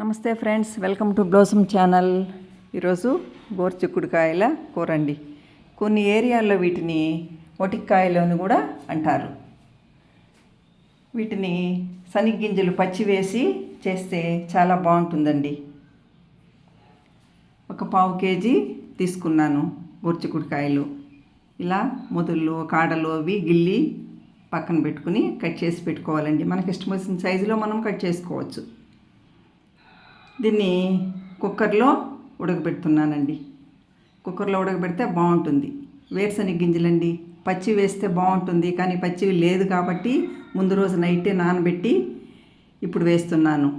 నమస్తే friends welcome to blossom channel. ఈరోజు గోర్చిక్కుడుకాయల కూర అండి కొన్ని ఏరియాల్లో వీటిని ఒటిక్కాయలు అని కూడా అంటారు. వీటిని శనిగ్గింజలు పచ్చి వేసి చేస్తే చాలా బాగుంటుందండి. ఒక పావు కేజీ తీసుకున్నాను గోర్చిక్కుడుకాయలు ఇలా మొదళ్ళు కాడలు అవి గిల్లి పక్కన పెట్టుకుని కట్ చేసి పెట్టుకోవాలండి. మనకి ఇష్టం వచ్చిన సైజులో మనం కట్ చేసుకోవచ్చు. దీన్ని కుక్కర్లో ఉడకబెడుతున్నానండి. కుక్కర్లో ఉడకబెడితే బాగుంటుంది. వేరుశనగ గింజలండి. పచ్చి వేస్తే బాగుంటుంది కానీ పచ్చివి లేదు కాబట్టి ముందు రోజు నైటే నానబెట్టి ఇప్పుడు వేస్తున్నాను.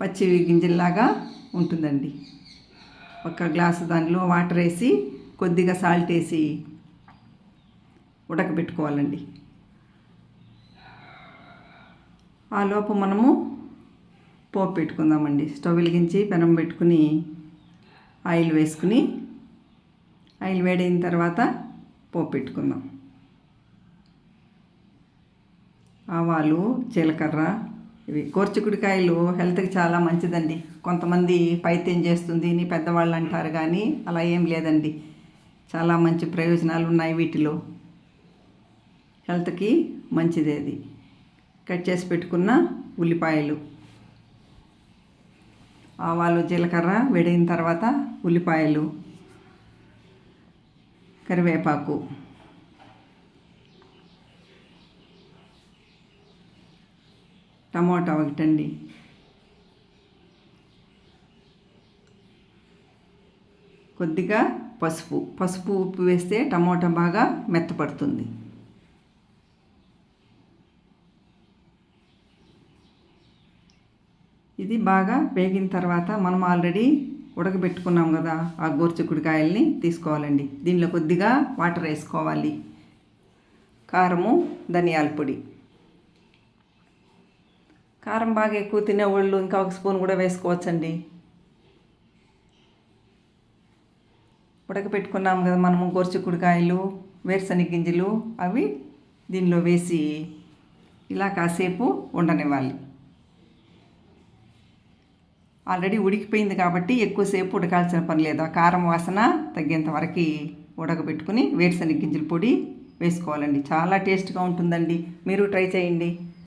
పచ్చి గింజల్లాగా ఉంటుందండి. ఒక గ్లాసు దానిలో వాటర్ వేసి కొద్దిగా సాల్ట్ వేసి ఉడకబెట్టుకోవాలండి. ఆ లోపు మనము పోపు పెట్టుకుందామండి. స్టవ్ వెలిగించి పెనం పెట్టుకుని ఆయిల్ వేసుకుని ఆయిల్ వేడైన తర్వాత పోపు పెట్టుకుందాం. ఆవాలు జీలకర్ర ఇవి కోర్చుకుడికాయలు హెల్త్కి చాలా మంచిదండి. కొంతమంది పైత్యం చేస్తుంది అని పెద్దవాళ్ళు అంటారు కానీ అలా ఏం లేదండి. చాలా మంచి ప్రయోజనాలు ఉన్నాయి వీటిలో. హెల్త్కి మంచిది అది. కట్ చేసి పెట్టుకున్న ఉల్లిపాయలు. ఆవాలు జీలకర్ర వేడిన తర్వాత ఉల్లిపాయలు కరివేపాకు. టమోటా ఒకటండి. కొద్దిగా పసుపు. పసుపు ఉప్పు వేస్తే టమోటా బాగా మెత్తపడుతుంది. ఇది బాగా వేగిన తర్వాత మనం ఆల్రెడీ ఉడకబెట్టుకున్నాం కదా ఆ గోర్చిక్కుడికాయల్ని తీసుకోవాలండి. దీనిలో కొద్దిగా వాటర్ వేసుకోవాలి. కారము ధనియాల పొడి. కారం బాగా ఎక్కువ తినేవాళ్ళు ఇంకా ఒక స్పూన్ కూడా వేసుకోవచ్చండి. ఉడకపెట్టుకున్నాం కదా మనము గోర్చిక్కుడికాయలు వేరుశనగ గింజలు అవి దీనిలో వేసి ఇలా కాసేపు ఉండనివ్వాలి. ఆల్రెడీ ఉడికిపోయింది కాబట్టి ఎక్కువసేపు ఉడకాల్సిన పని లేదు. ఆ కారం వాసన తగ్గేంత వరకు ఉడకబెట్టుకుని వేరుశనగ గింజల పొడి వేసుకోవాలండి. చాలా టేస్ట్గా ఉంటుందండి. మీరు ట్రై చేయండి.